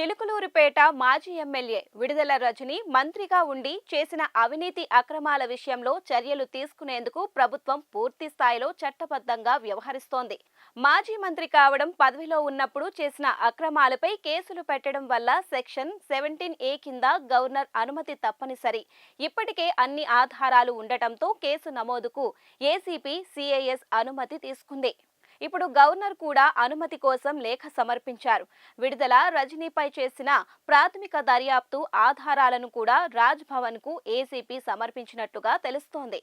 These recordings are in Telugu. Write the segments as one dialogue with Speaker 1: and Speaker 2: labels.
Speaker 1: చిలుకలూరుపేట మాజీ ఎమ్మెల్యే విడుదల రజని మంత్రిగా ఉండి చేసిన అవినీతి అక్రమాల విషయంలో చర్యలు తీసుకునేందుకు ప్రభుత్వం పూర్తి స్థాయిలో చట్టబద్ధంగా వ్యవహరిస్తోంది. మాజీ మంత్రి కావడం పదవిలో ఉన్నప్పుడు చేసిన అక్రమాలపై కేసులు పెట్టడం వల్ల సెక్షన్ సెవెంటీన్ ఏ కింద గవర్నర్ అనుమతి తప్పనిసరి. ఇప్పటికే అన్ని ఆధారాలు ఉండటంతో కేసు నమోదుకు ఏసీపీ సిఐఎస్ అనుమతి తీసుకుంది. ఇప్పుడు గవర్నర్ కూడా అనుమతి కోసం లేఖ సమర్పించారు. విడుదల రజనీపై చేసిన ప్రాథమిక దర్యాప్తు ఆధారాలను కూడా రాజ్ భవన్కు ఏసీపీ సమర్పించినట్టుగా తెలుస్తోంది.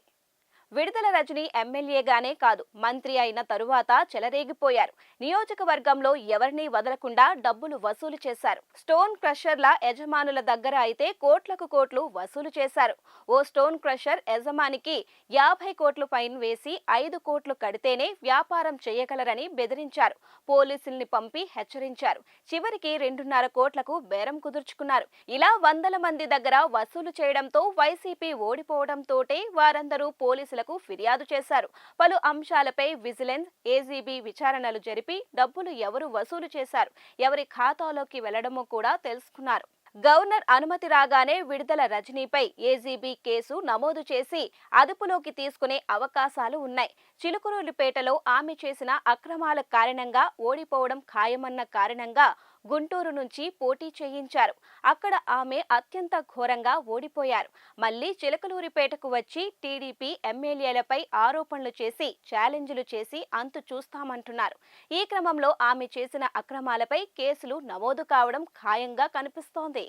Speaker 1: విడుదల రజని ఎమ్మెల్యేగానే కాదు మంత్రి అయిన తరువాత చెలరేగిపోయారు. నియోజకవర్గంలో ఎవరినీ వదలకుండా డబ్బులు వసూలు చేశారు. స్టోన్ క్రషర్ల యజమానుల దగ్గర అయితే కోట్లకు కోట్లు వసూలు చేశారు. ఓ స్టోన్ క్రషర్ యజమానికి యాభై కోట్లు పైన వేసి ఐదు కోట్లు కడితేనే వ్యాపారం చేయగలరని బెదిరించారు. పోలీసుల్ని పంపి హెచ్చరించారు. చివరికి రెండున్నర కోట్లకు బేరం కుదుర్చుకున్నారు. ఇలా వందల మంది దగ్గర వసూలు చేయడంతో వైసీపీ ఓడిపోవడంతోటే వారందరూ పోలీసులు పోలీసులకు ఫిర్యాదు చేశారు. పలు అంశాలపై విజిలెన్స్ ఏజీబీ విచారణలు జరిపి డబ్బులు ఎవరు వసూలు చేశారు ఎవరి ఖాతాలోకి వెళ్ళడమో కూడా తెలుసుకున్నారు. గవర్నర్ అనుమతి రాగానే విడుదల రజనీపై ఏజీబీ కేసు నమోదు చేసి అదుపులోకి తీసుకునే అవకాశాలు ఉన్నాయి. చిలుకూరుపేటలో ఆమె చేసిన అక్రమాల కారణంగా ఓడిపోవడం ఖాయమన్న కారణంగా గుంటూరు నుంచి పోటీ చేయించారు. అక్కడ ఆమె అత్యంత ఘోరంగా ఓడిపోయారు. మళ్ళీ చిలకలూరిపేటకు వచ్చి టీడీపీ ఎమ్మెల్యేలపై ఆరోపణలు చేసి ఛాలెంజ్లు చేసి అంతు చూస్తామంటున్నారు. ఈ క్రమంలో ఆమె చేసిన అక్రమాలపై కేసులు నమోదు కావడం ఖాయంగా కనిపిస్తోంది.